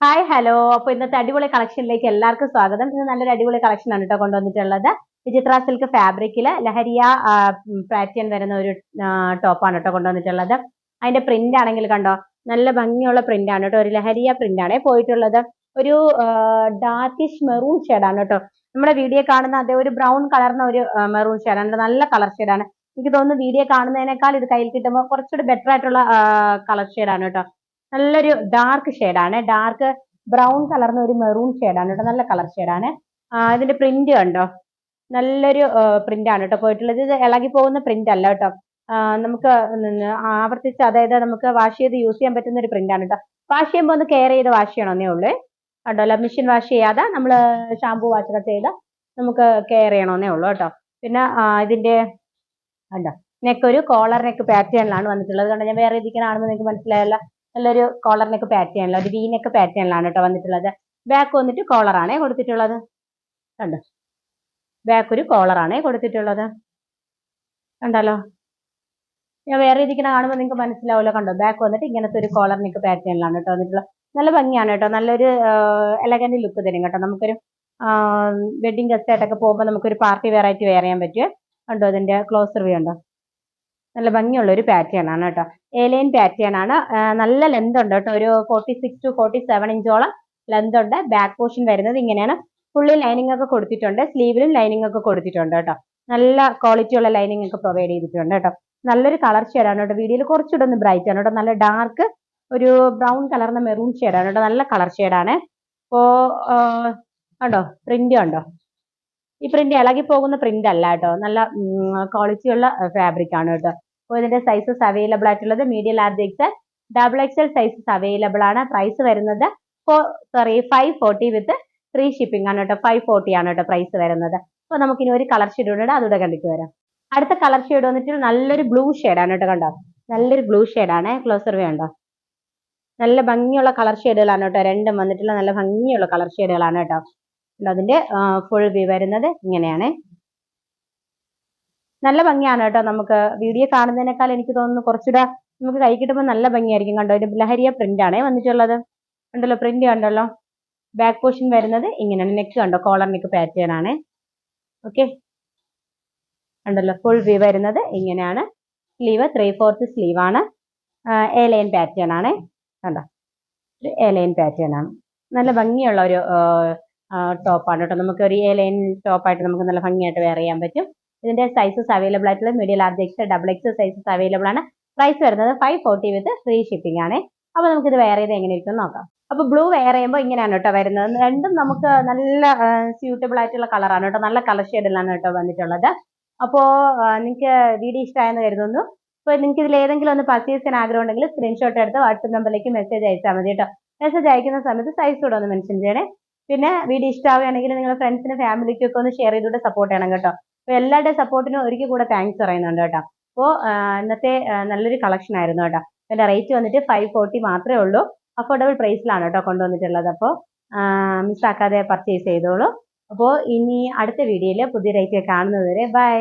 Hi hello അപ്പൊ ഇന്നത്തെ അടിപൊളി കളക്ഷനിലേക്ക് എല്ലാവർക്കും സ്വാഗതം. ഇന്ന് നല്ലൊരു അടിപൊളി കളക്ഷൻ ആണ് കേട്ടോ കൊണ്ടുവന്നിട്ടുള്ളത്. വിചിത്ര സിൽക്ക് ഫാബ്രിക്കിൽ ലഹരിയ പാറ്റേൺ വരുന്ന ഒരു ടോപ്പാണ് കേട്ടോ കൊണ്ടുവന്നിട്ടുള്ളത്. അതിന്റെ പ്രിന്റ് ആണെങ്കിൽ കണ്ടോ? നല്ല ഭംഗിയുള്ള പ്രിന്റ് ആണ് കേട്ടോ ഒരു ലഹരിയ പ്രിന്റ് ആണ് പോയിട്ടുള്ളത്. ഒരു ഡാർക്കിഷ് മെറൂൺ ഷെയ്ഡാണ് കേട്ടോ നമ്മുടെ വീഡിയോ കാണുന്ന അതേ ഒരു ബ്രൗൺ കളർന്ന ഒരു മെറൂൺ ഷെയ്ഡാണ് നല്ല കളർ ഷെയ്ഡാണ് എനിക്ക് തോന്നുന്നു വീഡിയോ കാണുന്നതിനേക്കാൾ ഇത് കയ്യിൽ കിട്ടുമ്പോൾ കുറച്ചുകൂടി ബെറ്റർ ആയിട്ടുള്ള കളർ ഷെയ്ഡാണ് കേട്ടോ നല്ലൊരു ഡാർക്ക് ഷെയ്ഡാണ് ഡാർക്ക് ബ്രൗൺ കളർന്ന ഒരു മെറൂൺ ഷെയ്ഡാണ് കേട്ടോ നല്ല കളർ ഷെയ്ഡാണ് ഇതിന്റെ പ്രിന്റ് കണ്ടോ? നല്ലൊരു പ്രിന്റാണ് കേട്ടോ പോയിട്ടുള്ളത്. ഇത് ഇളകി പോകുന്ന പ്രിന്റ് അല്ല കേട്ടോ നമുക്ക് ആവർത്തിച്ച് അതായത് നമുക്ക് വാഷ് ചെയ്ത് യൂസ് ചെയ്യാൻ പറ്റുന്ന ഒരു പ്രിന്റാണ് കേട്ടോ വാഷ് ചെയ്യുമ്പോൾ ഒന്ന് കെയർ ചെയ്ത് വാഷ് ചെയ്യണമെന്നേ ഉള്ളൂ. കണ്ടോ? മെഷീൻ വാഷ് ചെയ്യാതെ നമ്മൾ ഷാമ്പു വാഷൊക്കെ ചെയ്ത് നമുക്ക് കെയർ ചെയ്യണമെന്നേ ഉള്ളൂ കേട്ടോ പിന്നെ ഇതിന്റെ കണ്ടോ? നെക്ക് ഒരു കോളർ നെക്ക് പാറ്റേണിലാണ് വന്നിട്ടുള്ളത്. കണ്ടോ? ഞാൻ വേറെ ഇരിക്കണാണെന്ന് നിങ്ങൾക്ക് മനസ്സിലായല്ലോ. നല്ലൊരു കോളർ നെക്ക് പാറ്റേണിൽ ഒരു വി നെക്ക് പാറ്റേണിലാണ് കേട്ടോ വന്നിട്ടുള്ളത്. ബാക്ക് വന്നിട്ട് കോളറാണേ കൊടുത്തിട്ടുള്ളത്. കണ്ടോ? ബാക്ക് ഒരു കോളറാണേ കൊടുത്തിട്ടുള്ളത്. കണ്ടല്ലോ ഞാൻ വേറെ ഇരിക്കണ കാണുമ്പോൾ നിങ്ങൾക്ക് മനസ്സിലാവുമല്ലോ. കണ്ടോ? ബാക്ക് വന്നിട്ട് ഇങ്ങനത്തെ ഒരു കോളർ നെക്ക് പാറ്റേണിലാണ് കേട്ടോ വന്നിട്ടുള്ളത്. നല്ല ഭംഗിയാണ് കേട്ടോ. നല്ലൊരു എലഗന്റ് ലുക്ക് തരും കേട്ടോ. നമുക്കൊരു വെഡിങ് ഗസ്റ്റ് ആയിട്ടൊക്കെ പോകുമ്പോൾ നമുക്കൊരു പാർട്ടി വെറൈറ്റി വെയർ ചെയ്യാൻ പറ്റും. കണ്ടോ അതിന്റെ ക്ലോസർ വ്യൂ ഉണ്ടോ? നല്ല ഭംഗിയുള്ള ഒരു പാറ്റേൺ ആണ് കേട്ടോ. ഏലൈൻ പാറ്റേൺ ആണ്. നല്ല ലെന്ത് ഉണ്ട് കേട്ടോ. ഒരു forty six to forty seven ഇഞ്ചോളം length ഉണ്ട്. ബാക്ക് പോർഷൻ വരുന്നത് ഇങ്ങനെയാണ്. ഫുള്ളി ലൈനിങ് ഒക്കെ കൊടുത്തിട്ടുണ്ട്. സ്ലീവിലും ലൈനിങ് ഒക്കെ കൊടുത്തിട്ടുണ്ട് കേട്ടോ. നല്ല ക്വാളിറ്റി ഉള്ള ലൈനിങ് ഒക്കെ പ്രൊവൈഡ് ചെയ്തിട്ടുണ്ട് കേട്ടോ. നല്ലൊരു കളർ ഷെയ്ഡാണ് കേട്ടോ. വീഡിയോയിൽ കുറച്ചുകൂടെ ഒന്ന് ബ്രൈറ്റ് ആണ് കേട്ടോ. നല്ല ഡാർക്ക് ഒരു ബ്രൗൺ കളറിന്റെ മെറൂൺ ഷെയ്ഡാണ് കേട്ടോ. നല്ല കളർ ഷെയ്ഡാണ് അപ്പോ ഉണ്ടോ പ്രിന്റ് കണ്ടോ? ഈ പ്രിന്റ് ഇളകി പോകുന്ന പ്രിന്റ് അല്ല കേട്ടോ. നല്ല ക്വാളിറ്റി ഉള്ള ഫാബ്രിക് ആണ് കേട്ടോ. അപ്പോൾ ഇതിന്റെ സൈസസ് അവൈലബിൾ ആയിട്ടുള്ളത് medium large XL double XL sizes available ആണ്. പ്രൈസ് വരുന്നത് four sorry five forty with free shipping ആണ് കേട്ടോ. ഫൈവ് ഫോർട്ടി ആണ് കേട്ടോ പ്രൈസ് വരുന്നത്. അപ്പോൾ നമുക്ക് ഇനി ഒരു കളർ ഷെയ്ഡ് ഉണ്ട് അതുകൂടെ കണ്ടിട്ട് വരാം. അടുത്ത കളർ ഷെയ്ഡ് വന്നിട്ട് നല്ലൊരു ബ്ലൂ ആണ് കേട്ടോ കണ്ടോ? നല്ലൊരു ബ്ലൂ ആണ്. ക്ലോസർ വേ ഉണ്ടോ നല്ല ഭംഗിയുള്ള കളർ ഷെയ്ഡുകളാണ് കേട്ടോ. രണ്ടും വന്നിട്ടുള്ള നല്ല ഭംഗിയുള്ള കളർ ഷെയ്ഡുകളാണ് കേട്ടോ. അതിന്റെ ഫുൾ വ്യൂ വരുന്നത് ഇങ്ങനെയാണ്. നല്ല ഭംഗിയാണ് കേട്ടോ നമുക്ക് വീഡിയോ കാണുന്നതിനേക്കാൾ എനിക്ക് തോന്നുന്നു കുറച്ചുകൂടെ നമുക്ക് കൈ കിട്ടുമ്പോൾ നല്ല ഭംഗിയായിരിക്കും. കണ്ടോ? ഒരു ലഹരിയ പ്രിന്റാണ് വന്നിട്ടുള്ളത്. കണ്ടല്ലോ പ്രിന്റ് കണ്ടല്ലോ. ബാക്ക് പോർഷൻ വരുന്നത് ഇങ്ങനെയാണ്. നെക്ക് കണ്ടോ? കോളർ നെക്ക് പാറ്റേൺ ആണ്. ഓക്കെ കണ്ടല്ലോ ഫുൾ വ്യൂ വരുന്നത് ഇങ്ങനെയാണ്. സ്ലീവ് ത്രീ ഫോർത്ത് സ്ലീവ് ആണ്. എ ലൈൻ പാറ്റേൺ ആണ്. കണ്ടോ? ഒരു എ ലൈൻ പാറ്റേൺ ആണ്. നല്ല ഭംഗിയുള്ള ഒരു ടോപ്പാണ് കേട്ടോ നമുക്ക് ഒരു എ ലൈൻ ടോപ്പായിട്ട് നമുക്ക് നല്ല ഭംഗിയായിട്ട് വെയർ ചെയ്യാൻ പറ്റും. ഇതിന്റെ സൈസസ് അവൈലബിൾ ആയിട്ടുള്ള medium large X double X sizes available ആണ്. പ്രൈസ് വരുന്നത് five forty with free shipping ആണ്. നമുക്ക് ഇത് വെയർ ചെയ്ത് എങ്ങനെ ഇരിക്കും നോക്കാം. അപ്പൊ ബ്ലൂ വെയർ ചെയ്യുമ്പോൾ ഇങ്ങനെയാണ് കേട്ടോ വരുന്നത്. രണ്ടും നമുക്ക് നല്ല സ്യൂട്ടബിൾ ആയിട്ടുള്ള കളറാണ് കേട്ടോ നല്ല കളർ ഷെയ്ഡിലാണ് കേട്ടോ വന്നിട്ടുള്ളത്. അപ്പോ നിങ്ങൾക്ക് വീഡിയോ ഇഷ്ടമായെന്ന് കരുതുന്നു. അപ്പോൾ നിങ്ങൾക്ക് ഇതിൽ ഏതെങ്കിലും ഒന്ന് പർച്ചേസ് ചെയ്യാൻ ആഗ്രഹം ഉണ്ടെങ്കിൽ സ്ക്രീൻഷോട്ട് എടുത്ത് വാട്സപ്പ് നമ്പറിലേക്ക് മെസ്സേജ് അയച്ചാൽ മതി കേട്ടോ മെസ്സേജ് അയക്കുന്ന സമയത്ത് സൈസ് കൂടെ ഒന്ന് മെൻഷൻ ചെയ്യണേ. പിന്നെ വീഡിയോ ഇഷ്ടമാവുകയാണെങ്കിൽ നിങ്ങളുടെ ഫ്രണ്ട്സിനും ഫാമിലിക്കും ഒക്കെ ഒന്ന് ഷെയർ ചെയ്തുകൊണ്ട് സപ്പോർട്ട് ചെയ്യണം കേട്ടോ. അപ്പോൾ എല്ലാവരുടെ സപ്പോർട്ടിനും ഒരിക്കൽ കൂടെ താങ്ക്സ് പറയുന്നുണ്ട് കേട്ടോ. അപ്പോൾ ഇന്നത്തെ നല്ലൊരു കളക്ഷൻ ആയിരുന്നു കേട്ടോ. ഇതിന്റെ റേറ്റ് വന്നിട്ട് ഫൈവ് ഫോർട്ടി മാത്രമേ ഉള്ളൂ. അഫോർഡബിൾ പ്രൈസിലാണ് കേട്ടോ കൊണ്ടുവന്നിട്ടുള്ളത്. അപ്പോൾ മിസ്സാക്കാതെ പർച്ചേസ് ചെയ്തോളൂ. അപ്പോൾ ഇനി അടുത്ത വീഡിയോയിൽ പുതിയ റേറ്റ് കാണുന്നത് വരെ ബൈ